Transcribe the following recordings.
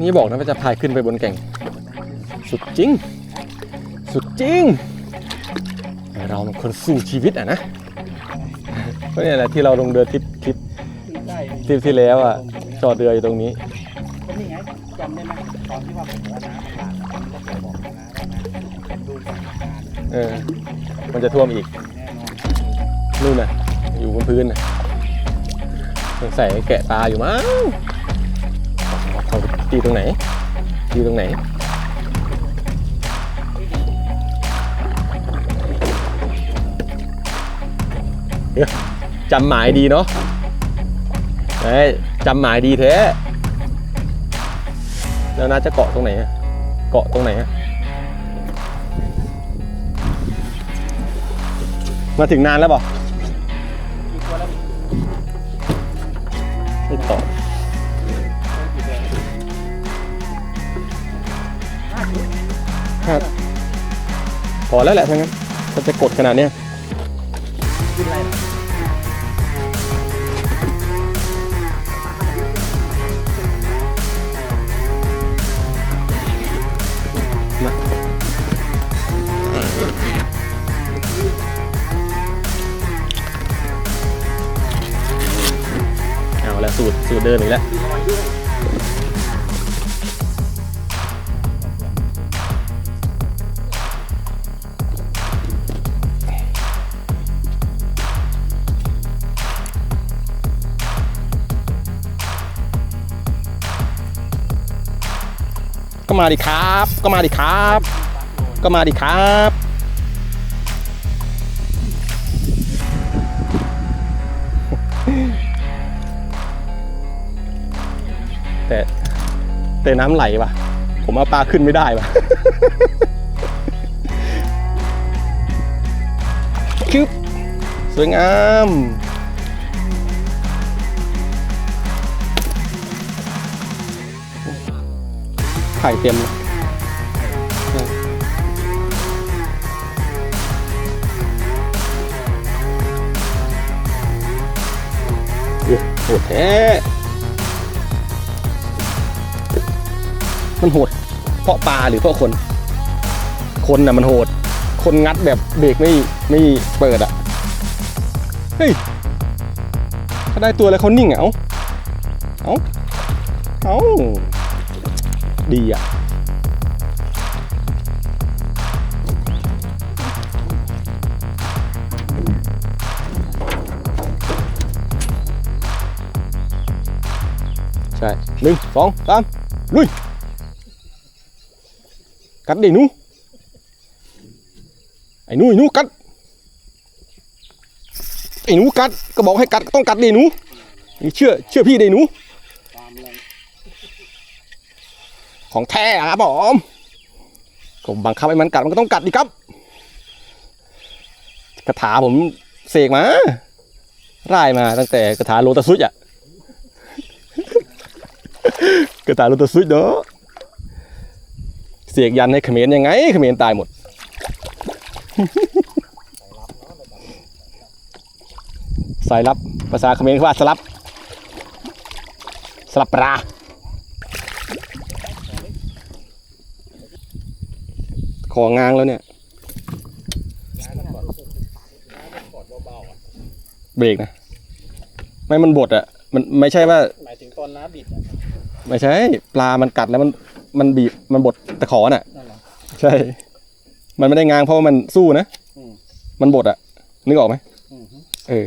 นี่บอกนะว่าจะพายขึ้นไปบนแก่ง สุดจริง สุดจริง เรามันคนสู้ชีวิตอะนะก็เนี่ยแหละที่เราลงเรือทริปทริปทริปที่แล้วอะจอดเรืออยู่ตรงนี้ก็นี่ไงจำได้ไหมตอนที่ว่าผมว่าน้ำผ่านผมก็เคยบอกนะว่าน้ำดูสถานการเออ มันจะท่วมอีกนู่นน่ะ อยู่บนพื้นน่ะสงสัยแกะปลาอยู่มั้ง ตีตรงไหนตีตรงไหนจำหมายดีเนาะเอ้จำหมายดีแท้แล้วน่าจะเกาะตรงไหนเกาะตรงไหนมาถึงนานแล้วเปล่ามีตัวแล้วมีไม่ตอบ ครับพอแล้วแหละทั้งนั้นถ้าจะกดขนาดเนี้ยกินอะไรนะเอาละสูตรสูตรเดิมอีกแล้วก็็มาดิครับ ก็มาดิครับ ก็มาดิครับแต่แต่น้ำไหลว่ะ ผมเอาปลาขึ้นไม่ได้ว่ะคึบสวยงาม ข่เต็มเลยเอ้ยโหดแท้ มันโหด เพราะปลาหรือเพราะคน คนน่ะมันโหด คนงัดแบบเบรกไม่ไม่เปิดอะ เฮ้ยเขาได้ตัวแล้วเขานิ่งอะ เอาเอาเอา ดีอะใช่หนึ่งสองสามลุยกัดดิหนูไอ้หนูไอ้หนูกัดไอ้นูกัดก็บอกให้กัดก็ต้องกัดดิหนูเชื่อเชื่อพี่ดิหนู ตามแรง ของแท้ครับผมก็บังคับให้มันกัดมันก็ต้องกัดดิครับคาถาผมเสกมาร่ายมาตั้งแต่คาถาโลตาซุยอะคาถาโลตาซุยเนาะเสกยันให้เขมรยังไงเขมรตายหมดสายลับภาษาเขมรเขาว่าสลับสลับปลา ของงางแล้วเนี่ย เบรกนะ ไม่มันบดอะมันไม่ใช่ว่า หมายถึงตอนน้ำบิดอะไม่ใช่ ปลามันกัดแล้วมันมันบีบมันบดตะขอน่ะ นั่นเหรอใช่ มันไม่ได้งางเพราะว่ามันสู้นะ อืม มันบดอะนึกออกไหม อือฮึ เออ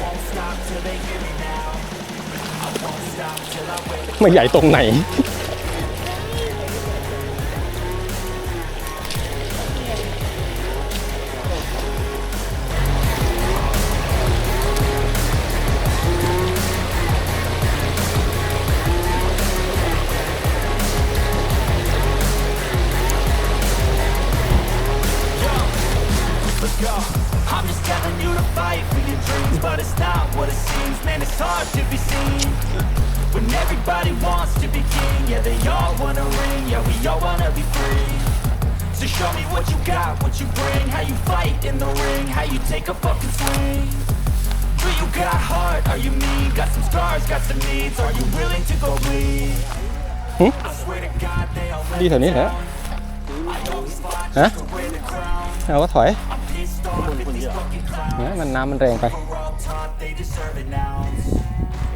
ไม่ใหญ่ตรงไหน Let's go. I'm just telling you to fight for your dreams, but it's not what it seems. Man, it's hard to be seen. When everybody wants to be king, yeah, they all wanna ring, yeah, we all wanna be free. So show me what you got, what you bring, how you fight in the ring, how you take a fucking swing. Do you got heart? Are you mean? Got some scars, got some needs. Are you willing to go bleed? I swear to God, they all let ดีแถวนี้แหละ I always fought Hả? just to wear the crown. เอาก็ถอย I'm pissed off at these fucking clowns. เนี่ยมันน้ำมันแรงไป We're all taught they deserve an ounce.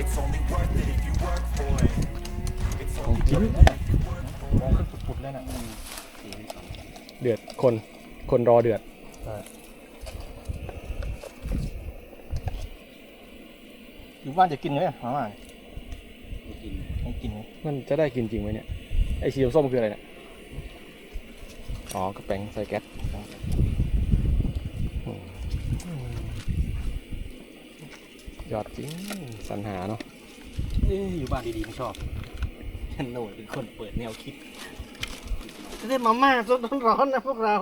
It's only worth it It's only จริงมองขึ้นปุดๆเลยน่ะเดือดคน คนรอเดือดอยู่บ้านจะกินไหมมาม่าไม่กินไม่กินไหมมันจะได้กินจริงไหมเนี่ยไอสีส้มๆคืออะไรเนี่ยอ๋อกระแปงใส่แก๊สอืมยอดจริงสรรหาเนาะเอ้ยอยู่บ้านดีๆไม่ชอบ ฉันโหนดเป็นคนเปิดแนวคิด จะได้มาม่าสดร้อนๆนะพวกเรา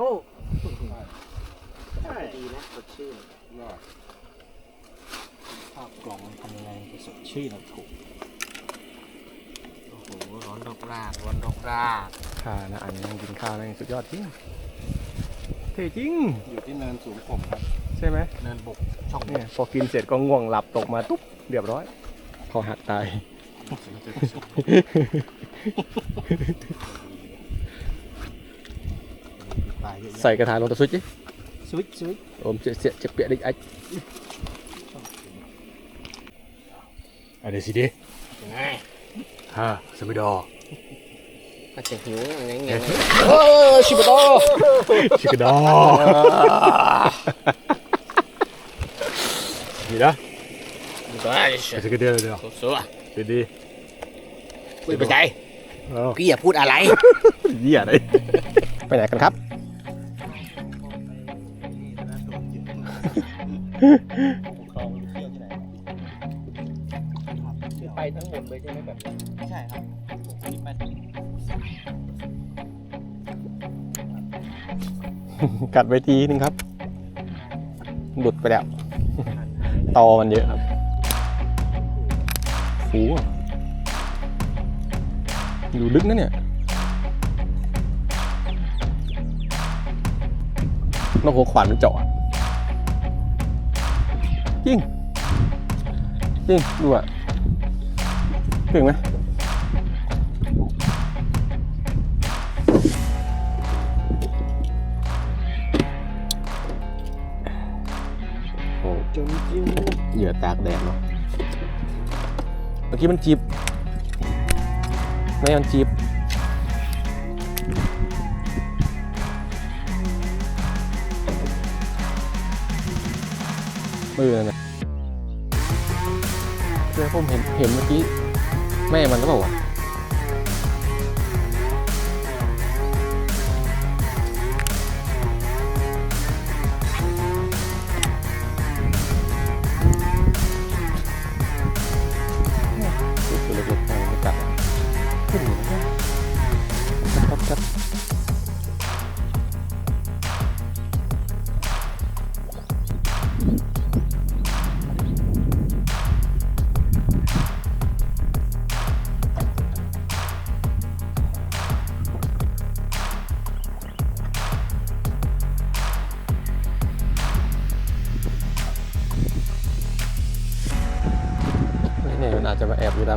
ใช่ดีนะสดชื่นยอดภาพกล่องมันทำยังไงจะสดชื่นนะถูกโอ้โหร้อนรกรากร้อนรกรากข้านะอันนี้ยังกินข้าวนะสุดยอดจริงเท่จริง อยู่ที่เนินสูงผมครับ ใช่ไหมเนินบกช่องบเนี่ยกพอกินเสร็จก็ง่วงหลับตกมาตุ๊บเรียบร้อยคอหักตาย ตายเยอะแยะใส่กระถางลงตะซุยจิสวิตช์สวิตช์โอมเสียเสียจะเปียดิไออะไรสิดิฮะสมิดออาจจะหิวอะไรเงี้ยเออชิบะดอชิบะดอนี่นะได้จะกระเดียวเดียว สวยดีดีพูดไปใจเอาพี่อย่าพูดอะไรเหี้ยเลยไปไหนกันครับ ไปทั้งหมดเลยใช่ไหมแบบใช่ครับไปกัดไปทีนึงครับ หลุดไปแล้ว ตอมันเยอะครับ ฟูอะอยู่ลึกนะเนี่ยนกหัวขวานมันเจาะอะจริงจริงดูอะถึงไหมโอ้จมจิ้วเหยื่อตากแดดเนาะเมื่อกี้มันจีบไม่มันจีบมือนนะเพื่อผมเห็นเห็นเมื่อกี้แม่มันก็บอกว่า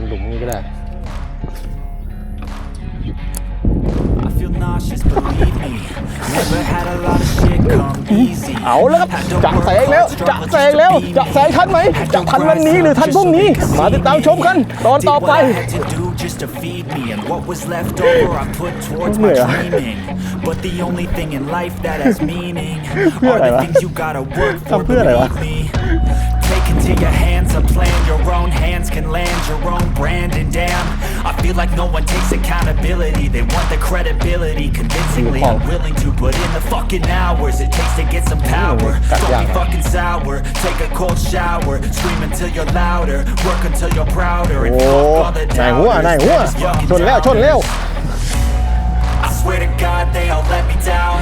หลุมนี้ก็ได้ I feel nauseous, believe me. Never had a lot of shit come easy. เอาแล้วครับ Had to จะ work แซงแล้ว hard, จะ struggle แซง just to แล้ว be จะ me. แซงทันไหม Had จะ to ทันวันนี้ rise หรือ up ทัน just พรุ่ง so นี้ they could มา see ติดตาม me. ชมกันตอนต่อ Did ไป what I had to do just to feed me, and what was left over I put towards my เหนื่อยอะ dreaming. But the only thing in life that has meaning เพื่อ are อะไร the วะ things you gotta work for. ทำเพื่ออะไรวะ Believe me. Take into your hands a plan, your own hands can land your own brand. And damn, I feel like no one takes accountability. They want the credibility, convincingly Wow. unwilling to put in the fucking hours it takes to get some power. Cut Don't be down. fucking sour. Take a cold shower, scream until you're louder, work until you're prouder. And โอ้ fuck all the นายหัว doubters. นายหัว Just fucking ชนแล้วชนแล้ว I swear to God they all let me down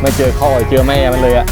ไม่เจอข้อเจอแม่มันเลยอะ